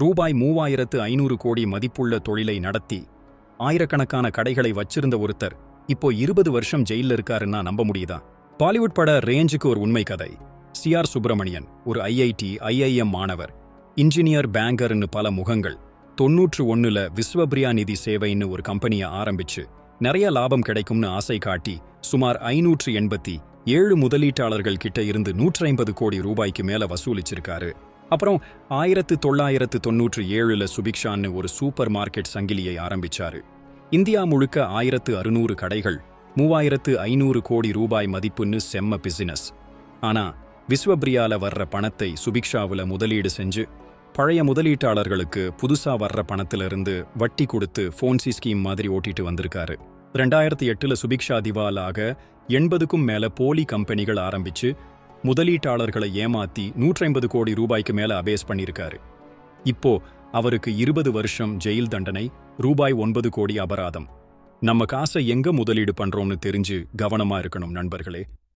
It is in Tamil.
ரூபாய் மூவாயிரத்து ஐநூறு கோடி மதிப்புள்ள தொழிலை நடத்தி ஆயிரக்கணக்கான கடைகளை வச்சிருந்த ஒருத்தர் இப்போ இருபது வருஷம் ஜெயில்ல இருக்காருன்னா நம்ப முடியுதா? பாலிவுட் பட ரேஞ்சுக்கு ஒரு உண்மை கதை. சிஆர் சுப்பிரமணியன் ஒரு ஐஐடி ஐஐஎம் மாணவர் இன்ஜினியர் பேங்கர்னு பல முகங்கள். தொன்னூற்று ஒன்னுல விஸ்வபிரியா நிதி சேவைன்னு ஒரு கம்பெனியை ஆரம்பிச்சு நிறைய லாபம் கிடைக்கும்னு ஆசை காட்டி சுமார் ஐநூற்று எண்பத்தி ஏழு முதலீட்டாளர்கள் கிட்ட இருந்து நூற்றி ஐம்பது கோடி ரூபாய்க்கு மேல வசூலிச்சிருக்காரு. அப்புறம் ஆயிரத்து தொள்ளாயிரத்து தொன்னூற்று ஏழுல சுபிக்ஷான்னு ஒரு சூப்பர் மார்க்கெட் சங்கிலியை ஆரம்பிச்சாரு. இந்தியா முழுக்க ஆயிரத்து அறுநூறு கடைகள் மூவாயிரத்து ஐநூறு கோடி ரூபாய் மதிப்புன்னு செம்ம பிசினஸ் ஆனா விஸ்வபிரியால வர்ற பணத்தை சுபிக்ஷாவுல முதலீடு செஞ்சு பழைய முதலீட்டாளர்களுக்கு புதுசா வர்ற பணத்திலிருந்து வட்டி கொடுத்து ஃபோன்சி ஸ்கீம் மாதிரி ஓட்டிட்டு வந்திருக்காரு. ரெண்டாயிரத்தி எட்டுல சுபிக்ஷா திவாலாக எண்பதுக்கும் மேல போலி கம்பெனிகள் ஆரம்பிச்சு முதலீட்டாளர்களை ஏமாத்தி நூற்றைம்பது கோடி ரூபாய்க்கு மேல அபேஸ் பண்ணியிருக்காரு. இப்போ அவருக்கு இருபது வருஷம் ஜெயில் தண்டனை ரூபாய் ஒன்பது கோடி அபராதம். நம்ம காசை எங்க முதலீடு பண்றோம்னு தெரிஞ்சு கவனமா இருக்கணும் நண்பர்களே.